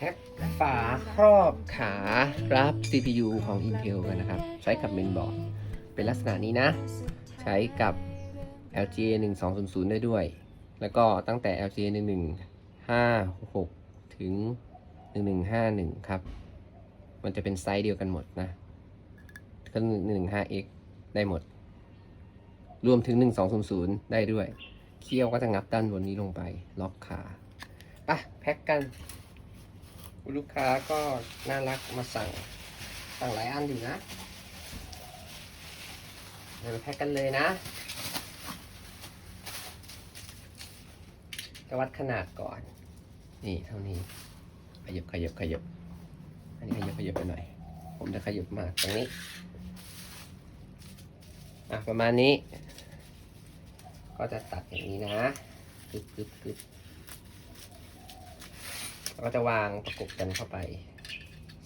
แพ็คฝาครอบขารับ CPU ของ Intel กันนะครับ ใช้กับเมนบอร์ด เป็นลักษณะนี้นะ ใช้กับ LGA 1200 ได้ด้วย แล้วก็ตั้งแต่ LGA 1156 ถึง 1151 ครับ มันจะเป็นไซส์เดียวกันหมดนะ ก็ 115X ได้หมด รวมถึง 1200 ได้ด้วย เคี่ยวก็จะงับด้านบนนี้ลงไป ล็อกขาปะแพ็คกัน ลูกค้าก็น่ารักมาสั่ง สั่งหลายอันอยู่นะ เดี๋ยวแพ็คกันเลยนะ จะวัดขนาดก่อน นี่เท่านี้ ขยบขยบขยบ อันนี้ขยบขยบไปหน่อย ผมจะขยบมากตรงนี้ อะประมาณนี้ ก็จะตัดอย่างนี้นะกึบกึบกึบ แล้วก็จะวางประกบกันเข้าไป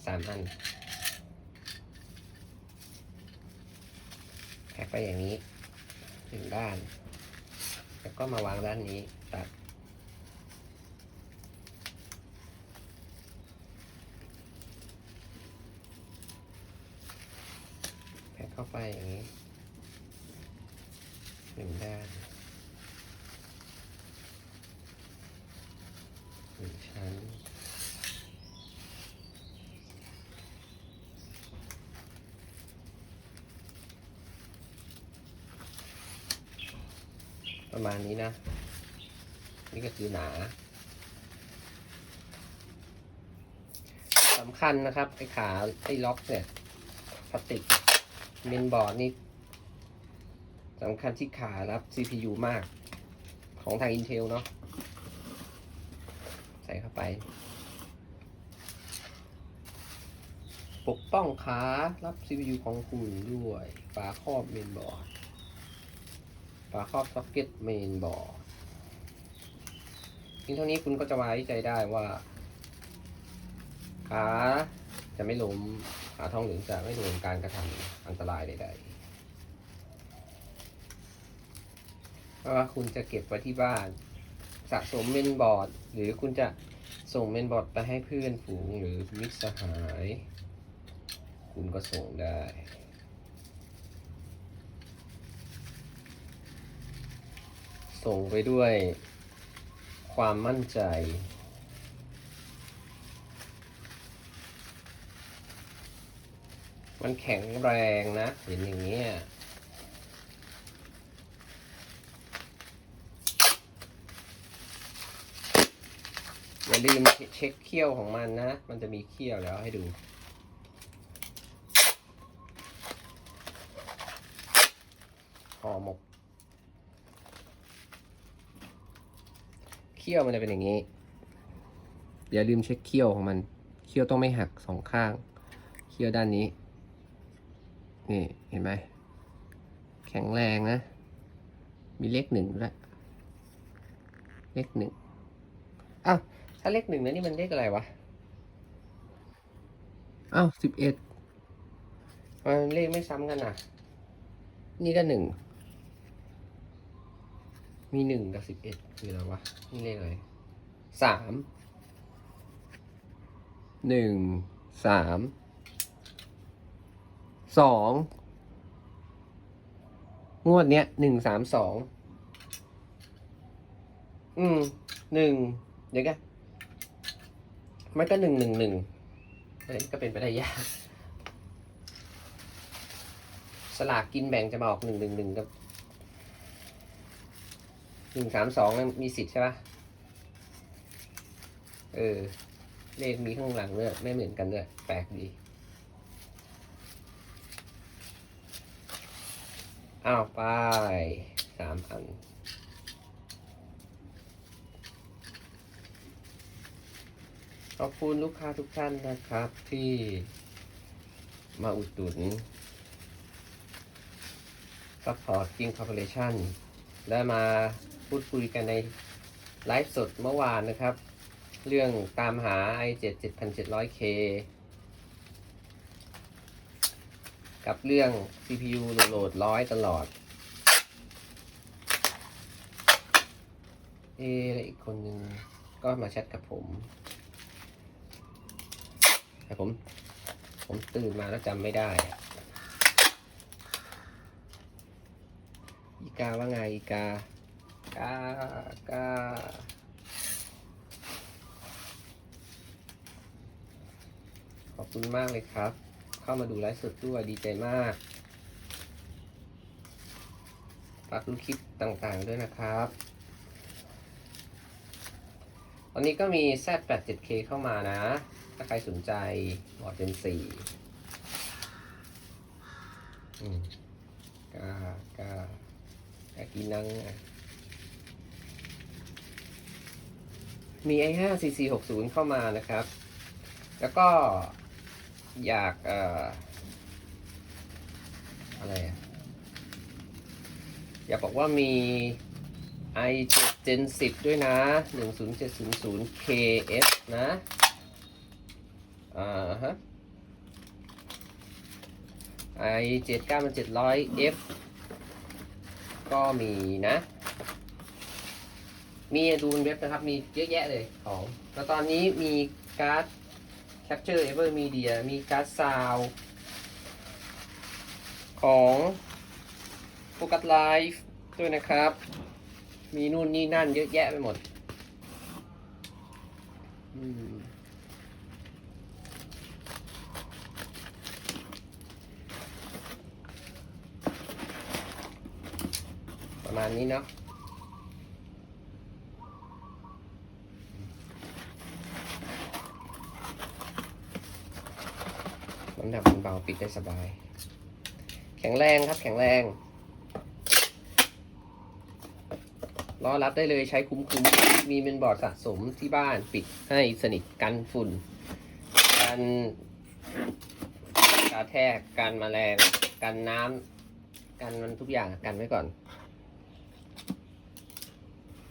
สามอันแพ็คไปอย่างนี้หนึ่งด้าน แล้วก็มาวางด้านนี้ตัดแพ็คเข้าไปอย่างนี้หนึ่งด้านหนึ่งชั้น ประมาณนี้นะ นี่ก็คือหนาสำคัญนะครับไอ้ขาไอ้ล็อกเนี่ยพลาสติกเมนบอร์ดนี่สำคัญที่ขารับ CPU มาก ของทาง Intel เนาะใส่เข้าไป ปกป้องขารับ CPU ของคุณด้วยฝาครอบเมนบอร์ด ฝาครอบซ็อกเก็ตเมนบอร์ดทีเท่านี้คุณก็จะไว้ใจได้ว่าขาจะไม่ล้มขาท้องเหลืองจะไม่โดนการกระทำอันตรายใดๆเพราะว่าคุณจะเก็บไว้ที่บ้าน สะสมเมนบอร์ด หรือคุณจะส่งเมนบอร์ดไปให้เพื่อนฝูงหรือมิตรสหาย คุณก็ส่งได้ ส่งไปด้วยความมั่นใจ มันแข็งแรงนะเห็นอย่างนี้ยอย่าลืมเช็คเขี้ยวของมันนะ มันจะมีเขี้ยวแล้วให้ดูห่อหมก เขี้ยวมันจะเป็นอย่างนี้ อย่าลืมเช็คเขี้ยวของมัน เขี้ยวต้องไม่หักสองข้าง เขี้ยวด้านนี้ นี่เห็นไหม แข็งแรงนะ มีเลขหนึ่งด้วยเลขหนึ่งอ้าวถ้าเลขหนึ่งแล้วนี่มันเลขอะไรวะ อ้าวสิบเอ็ดมันเลขไม่ซ้ำกันอะ นี่ก็หนึ่ง มีหนึ่งกับสิบเอ็ดคืออะไรวะ นี่เลขอะไรสามหนึ่งสามสองงวดเนี้ยหนึ่งสามสองอืมหนึ่งเดี๋ยวกันมันก็หนึ่งหนึ่งหนึ่งเอ้ยก็เป็นไปได้ยากสลากกินแบ่งจะมาออกหนึ่งหนึ่งหนึ่งกับ หนึ่งสามสองมีสิทธิ์ใช่ปะเออ เลขมีข้างหลังด้วยไม่เหมือนกันด้วยแปลกดี อ้าวไปสามอันขอบคุณลูกค้าทุกท่านนะครับ ที่มาอุดหนุนซัพพอร์ตกิ้งคอร์ปอเรชั่นและมาพูดคุยกันในไลฟ์สดเมื่อวานนะครับ เรื่องตามหา i7 7700K กับเรื่อง CPU โหลดร้อยตลอด เอแล้วอีกคนหนึ่งก็มาแชทกับผม แต่ผม ผมตื่นมาแล้วจำไม่ได้อีกาว่าไงอีกา กากาขอบคุณมากเลยครับ เข้ามาดูไลฟ์สดด้วยดีใจมากฝากดูคลิปต่างๆด้วยนะครับ ตอนนี้ก็มี Z87K เข้ามานะ ถ้าใครสนใจบอร์ดเป็นสี่กากา กากีนังอะ มี i5 CC60 เข้ามานะครับ แล้วก็อยากอ่อะไรอยากบอกว่ามี i7 Gen 10 ด้วยนะ 10700KS นะอ่าฮะ i7 9700F ก็มีนะ มีดูบนเว็บนะครับ มีเยอะแยะเลยของ แล้วตอนนี้มีการ์ด Capture Ever Media มีการ์ดซาวของ Focus Live ด้วยนะครับ มีนู่นนี่นั่นเยอะแยะไปหมดอืมประมาณนี้เนาะ น้ำหนักมันเบาปิดได้สบาย แข็งแรงครับแข็งแรงรอรับได้เลยใช้คุ้มๆมีเป็นบอร์ดสะสมที่บ้านปิดให้สนิทกันฝุ่น กันกระแทกกันแมลง กันน้ำกันมันทุกอย่างกันไว้ก่อน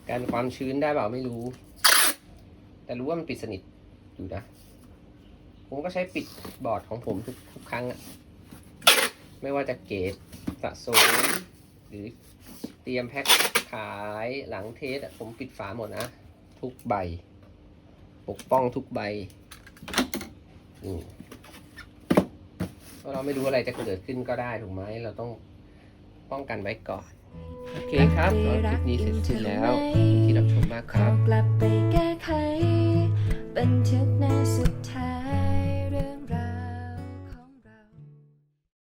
กันความชื้นได้เปล่าไม่รู้ แต่รู้ว่ามันปิดสนิทอยู่นะ ผมก็ใช้ปิดบอร์ดของผมทุกทุกครั้งอะไม่ว่าจะเกตสะสมหรือเตรียมแพ็คขายหลังเทสอะผมปิดฝาหมดนะ ทุกใบ ปกป้องทุกใบอืมเราไม่รู้อะไรจะเกิดขึ้นก็ได้ถูกไหมเราต้องป้องกันไว้ก่อน โอเคครับก็คลิปนี้เสร็จสิ้นแล้วที่รับชมมากครับกลับไปแก้ไขบันทึกหน้าสุดท้า